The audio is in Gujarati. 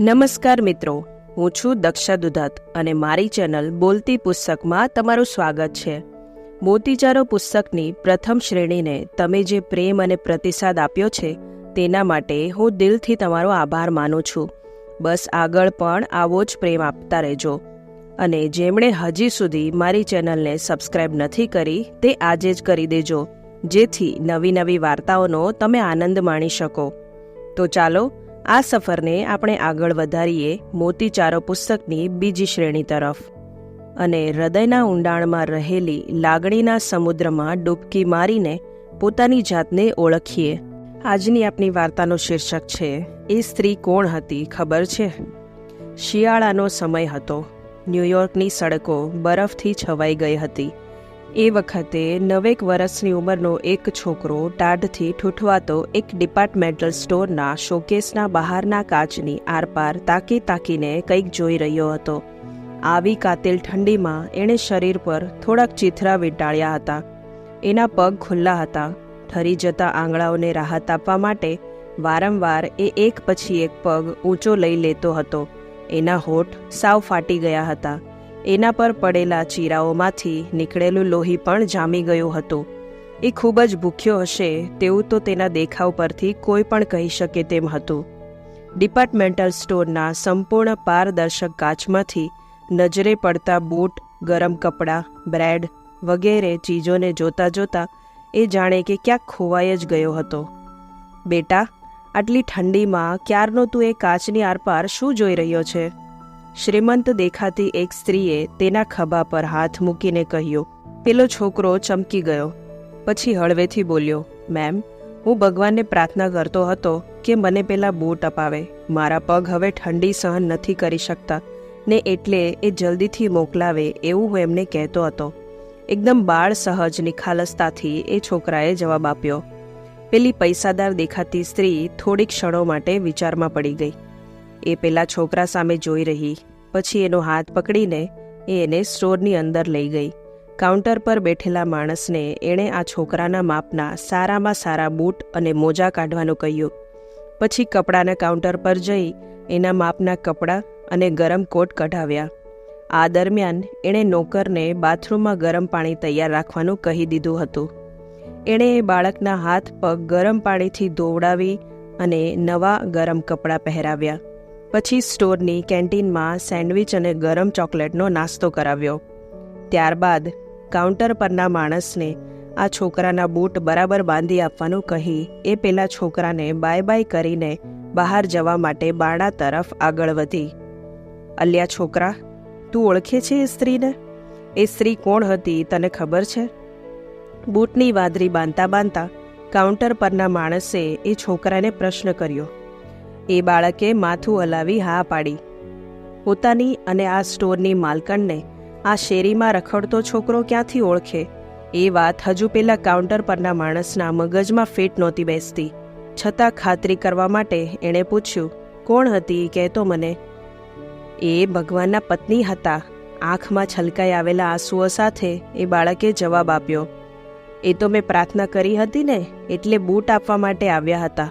નમસ્કાર મિત્રો, હું છું દક્ષા દુધાત અને મારી ચેનલ બોલતી પુસ્તકમાં તમારું સ્વાગત છે. મોતીચારો પુસ્તકની પ્રથમ શ્રેણીને તમે જે પ્રેમ અને પ્રતિસાદ આપ્યો છે, તેના માટે હું દિલથી તમારો આભાર માનું છું. બસ આગળ પણ આવો જ પ્રેમ આપતા રહેજો. અને જેમણે હજી સુધી મારી ચેનલને સબસ્ક્રાઇબ નથી કરી, તે આજે જ કરી દેજો. જેથી નવી નવી વાર્તાઓનો તમે આનંદ માણી શકો. તો ચાલો આ સફરને આપણે આગળ વધારીએ મોતીચારો પુસ્તકની બીજી શ્રેણી તરફ. અને હૃદયના ઊંડાણમાં રહેલી લાગણીના સમુદ્રમાં ડૂબકી મારીને પોતાની જાતને ઓળખીએ. આજની આપની વાર્તાનો શીર્ષક છે, એ સ્ત્રી કોણ હતી, ખબર છે? શિયાળાનો સમય હતો. ન્યૂયોર્કની સડકો બરફથી છવાઈ ગઈ હતી. એ વખતે નવેક વર્ષની ઉંમરનો એક છોકરો ટાઢથી ઠૂઠવાતો એક ડિપાર્ટમેન્ટલ સ્ટોરના શોકેસના બહારના કાચની આરપાર તાકી તાકીને કંઈક જોઈ રહ્યો હતો. આવી કાતિલ ઠંડીમાં એણે શરીર પર થોડાક ચીથરા વીંટાળ્યા હતા. એના પગ ખુલ્લા હતા. ઠરી જતા આંગળાઓને રાહત આપવા માટે વારંવાર એ એક પછી એક પગ ઊંચો લઈ લેતો હતો. એના હોઠ સાવ ફાટી ગયા હતા. એના પર પડેલા ચીરાઓમાંથી નીકળેલું લોહી પણ જામી ગયું હતું. એ ખૂબ જ ભૂખ્યો હશે તેવું તો તેના દેખાવ પરથી કોઈ પણ કહી શકે તેમ હતું. ડિપાર્ટમેન્ટલ સ્ટોરના સંપૂર્ણ પારદર્શક કાચમાંથી નજરે પડતા બૂટ, ગરમ કપડાં, બ્રેડ વગેરે ચીજોને જોતા જોતા એ જાણે કે ક્યાંક ખોવાઈ જ ગયો હતો. બેટા, આટલી ઠંડીમાં ક્યારનો તું એ કાચની આરપાર શું જોઈ રહ્યો છે? શ્રીમંત દેખાતી એક સ્ત્રીએ તેના ખભા પર હાથ મૂકીને કહ્યું, પેલો છોકરો ચમકી ગયો. પછી હળવેથી બોલ્યો, મેમ, હું ભગવાનને પ્રાર્થના કરતો હતો કે મને પેલા બૂટ અપાવે. મારા પગ હવે ઠંડી સહન નથી કરી શકતા, ને એટલે એ જલ્દીથી મોકલાવે એવું હું એમને કહેતો હતો. એકદમ બાળ સહજ નિખાલસતાથી એ છોકરાએ જવાબ આપ્યો. પેલી પૈસાદાર દેખાતી સ્ત્રી થોડીક ક્ષણો માટે વિચારમાં પડી ગઈ. એ પેલા છોકરા સામે જોઈ રહી. પછી એનો હાથ પકડીને એ એને સ્ટોરની અંદર લઈ ગઈ. કાઉન્ટર પર બેઠેલા માણસને એણે આ છોકરાના માપના સારામાં સારા બૂટ અને મોજા કાઢવાનું કહ્યું. પછી કપડાના કાઉન્ટર પર જઈ એના માપના કપડાં અને ગરમ કોટ કઢાવ્યા. આ દરમિયાન એણે નોકરને બાથરૂમમાં ગરમ પાણી તૈયાર રાખવાનું કહી દીધું હતું. એણે એ બાળકના હાથ પગ ગરમ પાણીથી ધોવડાવી અને નવા ગરમ કપડાં પહેરાવ્યા. પછી સ્ટોરની કેન્ટીનમાં સેન્ડવિચ અને ગરમ ચોકલેટનો નાસ્તો કરાવ્યો. ત્યારબાદ કાઉન્ટર પરના માણસને આ છોકરાના બૂટ બરાબર બાંધી આપવાનું કહી એ પેલા છોકરાને બાય બાય કરીને બહાર જવા માટે બાણા તરફ આગળ વધી. અલ્યા છોકરા, તું ઓળખે છે એ સ્ત્રીને? એ સ્ત્રી કોણ હતી તને ખબર છે? બૂટની વાદરી બાંધતા બાંધતા કાઉન્ટર પરના માણસે એ છોકરાને પ્રશ્ન કર્યો. એ બાળકે માથું હલાવી હા પાડી. પોતાની અને આ સ્ટોરની માલકણને આ શેરીમાં રખડતો છોકરો ક્યાંથી ઓળખે? એ વાત હજુ પેલા કાઉન્ટર પરના માણસના મગજમાં ફિટ નહોતી બેસતી. છતાં ખાતરી કરવા માટે એણે પૂછ્યું, કોણ હતી? કહેતો મને. એ ભગવાનના પત્ની હતા. આંખમાં છલકાઈ આવેલા આંસુઓ સાથે એ બાળકે જવાબ આપ્યો, એ તો મેં પ્રાર્થના કરી હતી ને, એટલે બૂટ આપવા માટે આવ્યા હતા.